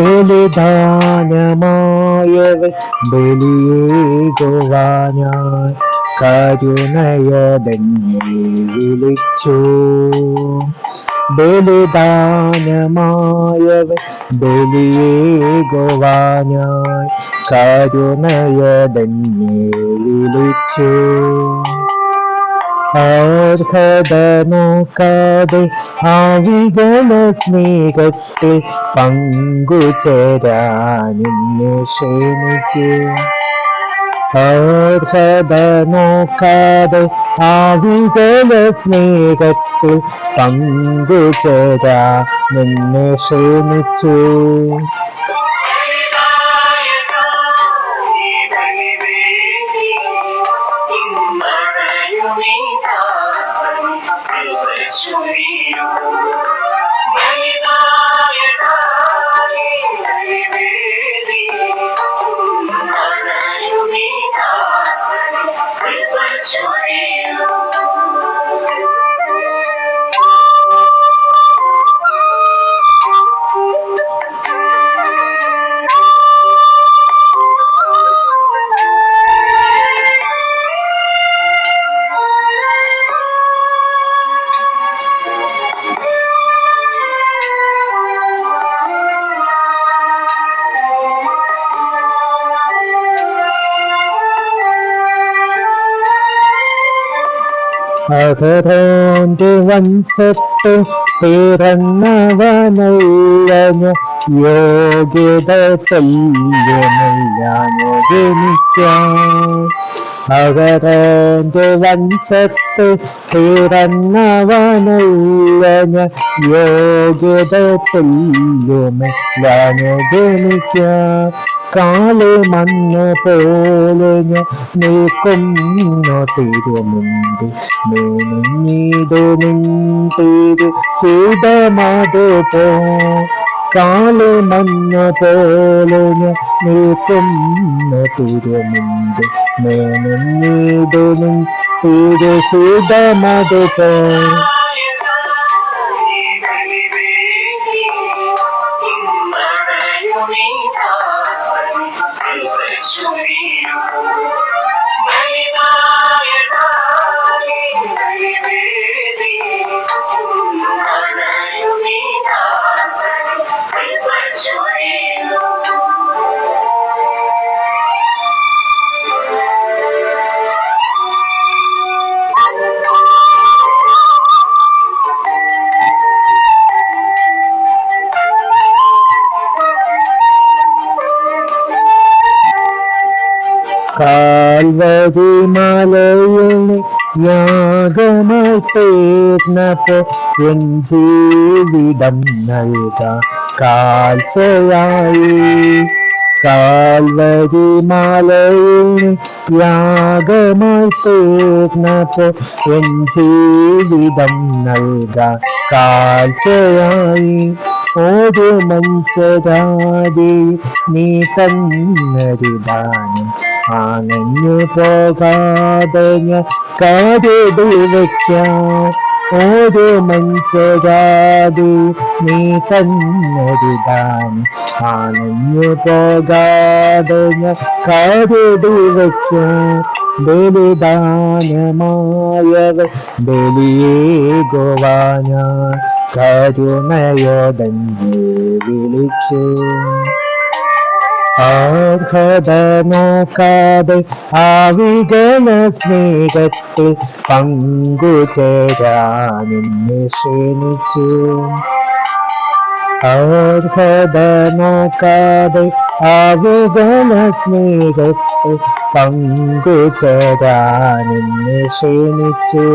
ബലിദാനമായവൻ ബലിയേകുവാനായി കരുണയോടെന്നെ വിളിച്ചു. ബലിദാനമായവൻ ബലിയേകുവാനായി കരുണയോടെന്നെ വിളിച്ചു. അർഹത നോക്കാതെ ആവികള സ്നേഹത്തിൽ പങ്കുചേരാൻ എന്നെ ക്ഷണിച്ചു അർഹത നോക്കാതെ ആവികള സ്നേഹത്തിൽ ക്ഷണിച്ചു. Dali, dali, dali, dali, അഹരോന്റെ വംശത്ത് പിറന്നവനല്ലഞ്ഞ യോഗ്യത തെല്ലുമയ്യാനൊരുമിക്കാം അഹരോന്റെ വംശത്ത് പിറന്നവനല്ല യോഗ്യത തെല്ലുമയ്യാനൊരുമിക്കാം കാൽ മണ്ണ് പോലെ നിൽക്കുന്നു തിരുമുണ്ട് നീനിഞ്ഞിടു നിന്തിരു ചൂടമതു പോ. മണ്ണ് പോലെ തിരുമുണ്ട് നീനിഞ്ഞിടു തിരു ചൂടമതു പോ കാൽവരി മലയിൽ യാഗമായി തീർന്നപ്പോ എൻ ജീവിതം നൽകാൻ കാഴ്ചയായി. കാൽവരി മലയിൽ യാഗമായി തീർന്നപ്പോ എൻ ജീവിതം നൽക കാഴ്ചയായി. ഒരു മഞ്ചരാതി നീ തന്നരിദാനം ആനഞ്ഞു പോകാതെ ഞാൻ കരുതി വയ്ക്കാം. ഒരു മഞ്ചരാതി നീ തന്നരിദാനം ആനഞ്ഞു പോകാതെ ഞാൻ കരുതി വയ്ക്കാം. ബലിദാനമായവ ബലിയേകുവാന. കരുണയോടന്നെ വിളിച്ചു. അർഹത നോക്കാതെ ആവികള സ്നേഹത്തിൽ പങ്കുചേരാനെന്നെ ക്ഷണിച്ചു. അർഹത നോക്കാതെ ആവുകല സ്നേഹത്തിൽ പങ്കുചേരാനെന്നെ ക്ഷണിച്ചു.